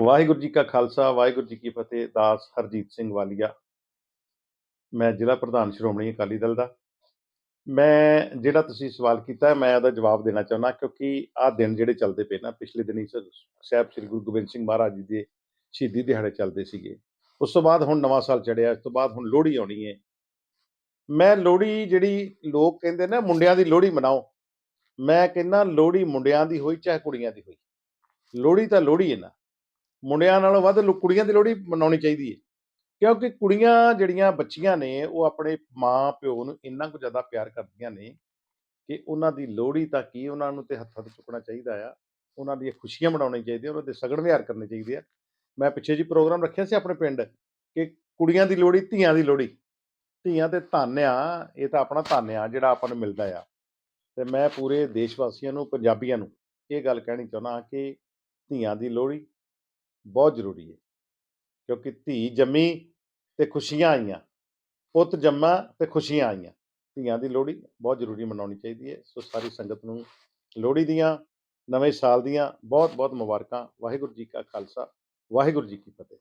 ਵਾਹਿਗੁਰੂ ਜੀ ਕਾ ਖਾਲਸਾ, ਵਾਹਿਗੁਰੂ ਜੀ ਕੀ ਫਤਿਹ। ਦਾਸ ਹਰਜੀਤ ਸਿੰਘ ਵਾਲੀਆ। ਮੈਂ ਜ਼ਿਲ੍ਹਾ ਪ੍ਰਧਾਨ ਸ਼੍ਰੋਮਣੀ ਅਕਾਲੀ ਦਲ ਦਾ। ਮੈਂ, ਜਿਹੜਾ ਤੁਸੀਂ ਸਵਾਲ ਕੀਤਾ ਮੈਂ ਉਹਦਾ ਜਵਾਬ ਦੇਣਾ ਚਾਹੁੰਦਾ, ਕਿਉਂਕਿ ਆਹ ਦਿਨ ਜਿਹੜੇ ਚੱਲਦੇ ਪਏ ਨਾ, ਪਿਛਲੇ ਦਿਨੀ ਸਾਹਿਬ ਸ੍ਰੀ ਗੁਰੂ ਗੋਬਿੰਦ ਸਿੰਘ ਮਹਾਰਾਜ ਜੀ ਦੇ ਸ਼ਹੀਦੀ ਦਿਹਾੜੇ ਚੱਲਦੇ ਸੀਗੇ। ਉਸ ਤੋਂ ਬਾਅਦ ਹੁਣ ਨਵਾਂ ਸਾਲ ਚੜਿਆ ਇਸ ਤੋਂ ਬਾਅਦ ਹੁਣ ਲੋਹੜੀ ਆਉਣੀ ਹੈ ਮੈਂ ਲੋਹੜੀ ਜਿਹੜੀ ਲੋਕ ਕਹਿੰਦੇ ਨੇ ਮੁੰਡਿਆਂ ਦੀ ਲੋਹੜੀ ਮਨਾਓ। ਮੈਂ ਕਹਿੰਦਾ ਲੋਹੜੀ ਮੁੰਡਿਆਂ ਦੀ ਹੋਈ, ਚਾਹੇ ਕੁੜੀਆਂ ਦੀ ਹੋਈ। ਲੋਹੜੀ ਤਾਂ ਲੋਹੜੀ ਹੈ ਨਾ। ਮੁੰਡਿਆਂ ਨਾਲੋਂ ਵੱਧ ਲੋ- ਕੁੜੀਆਂ ਦੀ ਲੋਹੜੀ ਮਨਾਉਣੀ ਚਾਹੀਦੀ ਹੈ ਕਿਉਂਕਿ ਕੁੜੀਆਂ ਜਿਹੜੀਆਂ ਬੱਚੀਆਂ ਨੇ, ਉਹ ਆਪਣੇ ਮਾਂ ਪਿਓ ਨੂੰ ਇੰਨਾ ਕੁ ਜ਼ਿਆਦਾ ਪਿਆਰ ਕਰਦੀਆਂ ਨੇ ਕਿ ਉਹਨਾਂ ਦੀ ਲੋਹੜੀ ਤਾਂ ਕੀ ਉਹਨਾਂ ਨੂੰ ਤੇ ਹੱਥਾਂ ਤੇ ਚੁੱਕਣਾ ਚਾਹੀਦਾ ਆ। ਉਹਨਾਂ ਦੀਆਂ ਖੁਸ਼ੀਆਂ ਮਨਾਉਣੀਆਂ ਚਾਹੀਦੀਆਂ, ਉਹਨਾਂ ਦੇ ਸਗਨ ਵਿਹਾਰ ਕਰਨੇ ਚਾਹੀਦੇ ਆ। ਮੈਂ ਪਿੱਛੇ ਜੀ ਪ੍ਰੋਗਰਾਮ ਰੱਖਿਆ ਸੀ ਆਪਣੇ ਪਿੰਡ ਕਿ ਕੁੜੀਆਂ ਦੀ ਲੋਹੜੀ, ਧੀਆਂ ਦੀ ਲੋਹੜੀ। ਧੀਆਂ ਤੇ ਧੰਨ ਆ, ਇਹ ਤਾਂ ਆਪਣਾ ਧੰਨ ਆ ਜਿਹੜਾ ਆਪਾਂ ਨੂੰ ਮਿਲਦਾ ਆ। ਤੇ ਮੈਂ ਪੂਰੇ ਦੇਸ਼ ਵਾਸੀਆਂ ਨੂੰ, ਪੰਜਾਬੀਆਂ ਨੂੰ ਇਹ ਗੱਲ ਕਹਿਣੀ ਚਾਹੁੰਦਾ ਕਿ ਧੀਆਂ ਦੀ ਲੋਹੜੀ ਬਹੁਤ ਜ਼ਰੂਰੀ ਹੈ, ਕਿਉਂਕਿ ਧੀ ਜੰਮੀ ਤੇ ਖੁਸ਼ੀਆਂ ਆਈਆਂ, ਪੁੱਤ ਜੰਮਾ ਤੇ ਖੁਸ਼ੀਆਂ ਆਈਆਂ, ਧੀਆਂ ਦੀ ਲੋਹੜੀ ਬਹੁਤ ਜ਼ਰੂਰੀ ਮਨਾਉਣੀ ਚਾਹੀਦੀ ਹੈ, ਸੋ ਸਾਰੀ ਸੰਗਤ ਨੂੰ ਲੋਹੜੀ ਦੀਆਂ, ਨਵੇਂ ਸਾਲ ਦੀਆਂ ਬਹੁਤ ਬਹੁਤ ਮੁਬਾਰਕਾਂ, ਵਾਹਿਗੁਰੂ ਜੀ ਕਾ ਖਾਲਸਾ, ਵਾਹਿਗੁਰੂ ਜੀ ਕੀ ਫਤਿਹ।